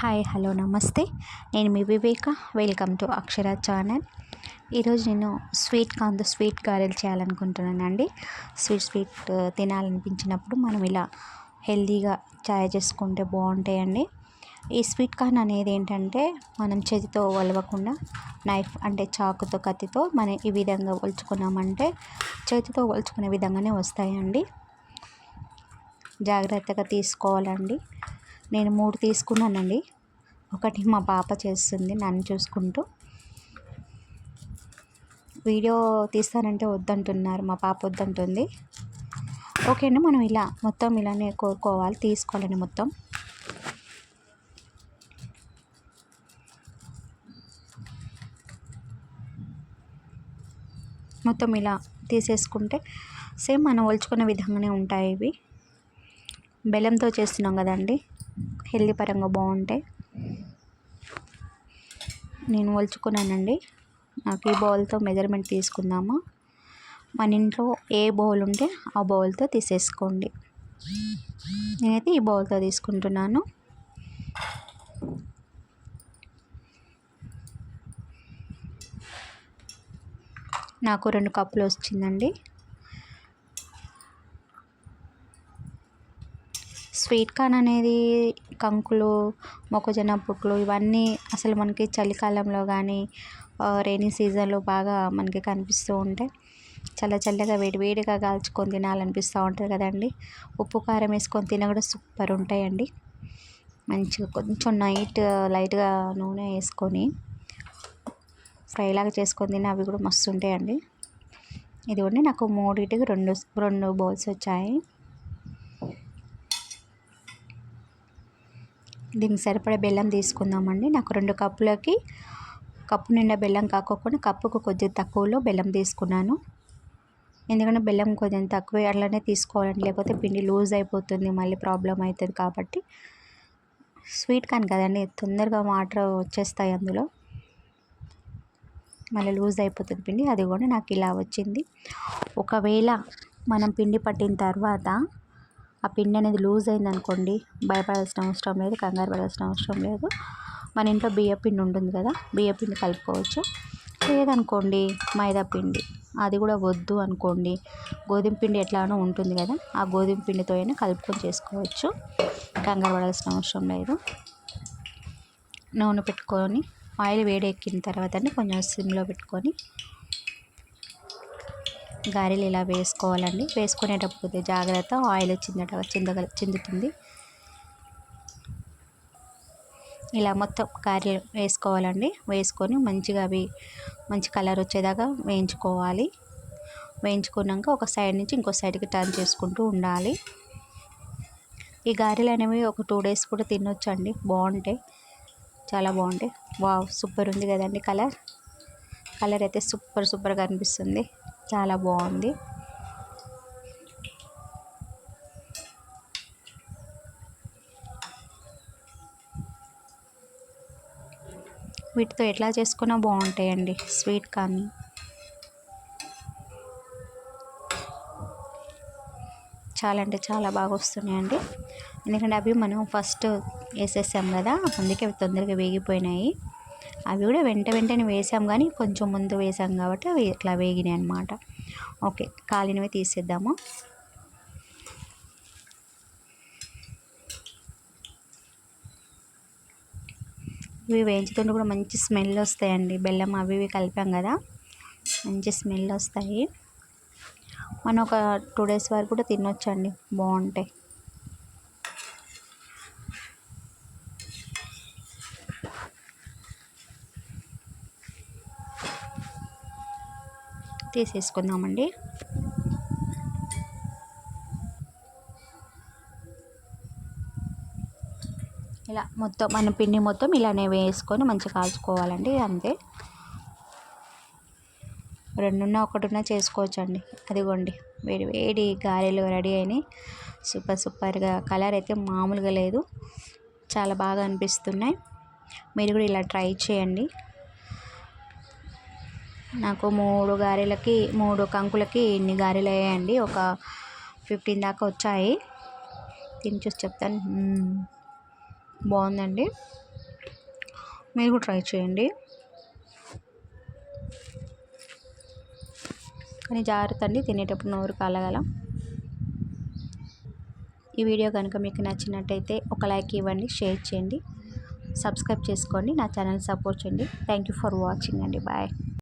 Hi hello నమస్తే. నేను మీ Viveka. Welcome to Akshara channel. ఈరోజు నేను స్వీట్ కాంత స్వీట్ గారెలు చేయాలనుకుంటున్నానండి. స్వీట్ స్వీట్ తినాలనిపించినప్పుడు మనం ఇలా హెల్తీగా చాయ్ చేసుకుంటే బాగుంటాయండి. ఈ స్వీట్ కార్న్ అనేది ఏంటంటే మనం చేతితో వలవకుండా నైఫ్ అంటే చాకుతో కత్తితో మనం ఈ విధంగా ఒలుచుకున్నామంటే చేతితో ఒలుచుకునే విధంగానే వస్తాయండి. జాగ్రత్తగా తీసుకోవాలండి. నేను మూడు తీసుకున్నానండి. ఒకటి మా పాప చేస్తుంది నన్ను చూసుకుంటూ. వీడియో తీస్తానంటే వద్దంటున్నారు మా పాప వద్దంటుంది. ఓకే అండి మనం ఇలా మొత్తం ఇలానే కోరుకోవాలి తీసుకోవాలండి మొత్తం. మొత్తం ఇలా తీసేసుకుంటే సేమ్ మనం ఒలుచుకునే విధంగానే ఉంటాయి ఇవి. బెల్లంతో చేస్తున్నాం కదండి. హెల్దీ పరంగా బాగుంటాయి నేను ఒలుచుకున్నానండి. నాకు ఈ బౌల్తో మెజర్మెంట్ తీసుకుందామా? మన ఇంట్లో ఏ బౌల్ ఉంటే ఆ బౌల్తో తీసేసుకోండి. నేనైతే ఈ బౌల్తో తీసుకుంటున్నాను. నాకు రెండు కప్పులు వచ్చిందండి. స్వీట్ కార్న్ అనేది కంకులు మొక్కజొన్న పుట్లు ఇవన్నీ అసలు మనకి చలికాలంలో కానీ రైనీ సీజన్లో బాగా మనకి కనిపిస్తూ ఉంటాయి చల్ల చల్లగా వేడి వేడిగా కాల్చుకొని తినాలనిపిస్తూ ఉంటుంది కదండి. ఉప్పు కారం వేసుకొని తిన కూడా సూపర్ ఉంటాయండి. మంచిగా కొంచెం నైట్ లైట్గా నూనె వేసుకొని ఫ్రైలాగా చేసుకొని తిని అవి కూడా మస్తు ఉంటాయండి. ఇదిగోండి నాకు మూడింటికి రెండు రెండు బౌల్స్ వచ్చాయి. దీనికి సరిపడే బెల్లం తీసుకుందామండి. నాకు రెండు కప్పులకి కప్పు నిండా బెల్లం కాకోకుండా కప్పుకు కొద్దిగా తక్కువలో బెల్లం తీసుకున్నాను. ఎందుకంటే బెల్లం కొంచెం తక్కువ అట్లనే తీసుకోవాలండి. లేకపోతే పిండి లూజ్ అయిపోతుంది మళ్ళీ ప్రాబ్లం అవుతుంది కాబట్టి. స్వీట్ కాన్ కదండి తొందరగా వాటర్ వచ్చేస్తాయి అందులో. మళ్ళీ లూజ్ అయిపోతుంది పిండి. అది కూడా నాకు ఇలా వచ్చింది. ఒకవేళ మనం పిండి పట్టిన తర్వాత ఆ పిండి అనేది లూజ్ అయింది అనుకోండి భయపడాల్సిన అవసరం లేదు కంగారు పడాల్సిన అవసరం లేదు. మన ఇంట్లో బియ్య పిండి ఉంటుంది కదా బియ్య పిండి కలుపుకోవచ్చు. లేదనుకోండి మైదా పిండి అది కూడా వద్దు అనుకోండి గోధుమ పిండి ఎట్లానో ఉంటుంది కదా ఆ గోధుమ పిండితో అయినా కలుపుకొని చేసుకోవచ్చు. కంగారు పడాల్సిన అవసరం లేదు. నూనె పెట్టుకొని ఆయిల్ వేడెక్కిన తర్వాత కొంచెం సిమ్లో పెట్టుకొని గారెలు ఇలా వేసుకోవాలండి. వేసుకునేటప్పుడు జాగ్రత్త. ఆయిల్ చిందట చిందగ చిందుతుంది. ఇలా మొత్తం గారెలు వేసుకోవాలండి. వేసుకొని మంచిగా అవి మంచి కలర్ వచ్చేదాకా వేయించుకోవాలి. వేయించుకున్నాక ఒక సైడ్ నుంచి ఇంకో సైడ్కి టర్న్ చేసుకుంటూ ఉండాలి. ఈ గారెలు అనేవి ఒక టూ డేస్ కూడా తినొచ్చండి. బాగుంటాయి. చాలా బాగుంటాయి. వావ్! సూపర్ ఉంది కదండి కలర్. కలర్ అయితే సూపర్ సూపర్గా అనిపిస్తుంది. చాలా బాగుంది. వీటితో ఎట్లా చేసుకున్నా బాగుంటాయండి స్వీట్ కానీ. చాలా అంటే చాలా బాగా వస్తున్నాయండి. ఎందుకంటే అవి మనం ఫస్ట్ వేసేసాం కదా అందుకే అవి తొందరగా వేగిపోయినాయి. అవి కూడా వెంట వెంటనే వేసాం కానీ కొంచెం ముందు వేసాం కాబట్టి అవి ఇట్లా వేగినాయి అనమాట ఓకే కాలినవి తీసేద్దాము. ఇవి వేయించుతుంటే కూడా మంచి స్మెల్ వస్తాయండి. బెల్లం అవి ఇవి కలిపాం కదా మంచి స్మెల్ వస్తాయి. మనం ఒక టూ డేస్ వరకు కూడా తినొచ్చండి. బాగుంటాయి. తీసేసుకుందామండి. ఇలా మొత్తం మన పిండి మొత్తం ఇలానే వేసుకొని మంచిగా కాల్చుకోవాలండి అంతే. రెండున్న ఒకటిన్న చేసుకోవచ్చండి. అదిగోండి వేడి వేడి గారెలు రెడీ అయినాయి. సూపర్ సూపర్గా కలర్ అయితే మామూలుగా లేదు. చాలా బాగా అనిపిస్తున్నాయి. మీరు కూడా ఇలా ట్రై చేయండి. నాకు మూడు గారెలకి మూడు కంకులకి ఇన్ని గారెలు అయ్యాయండి ఒక ఫిఫ్టీన్ దాకా వచ్చాయి. తిని చూసి చెప్తాను. బాగుందండి. మీరు కూడా ట్రై చేయండి. కానీ జాగ్రత్త అండి తినేటప్పుడు నోరు కాలగల. ఈ వీడియో కనుక మీకు నచ్చినట్టయితే ఒక లైక్ ఇవ్వండి షేర్ చేయండి. సబ్స్క్రైబ్ చేసుకోండి నా ఛానల్ సపోర్ట్ చేయండి. థ్యాంక్ యూ ఫర్ వాచింగ్ అండి. బాయ్.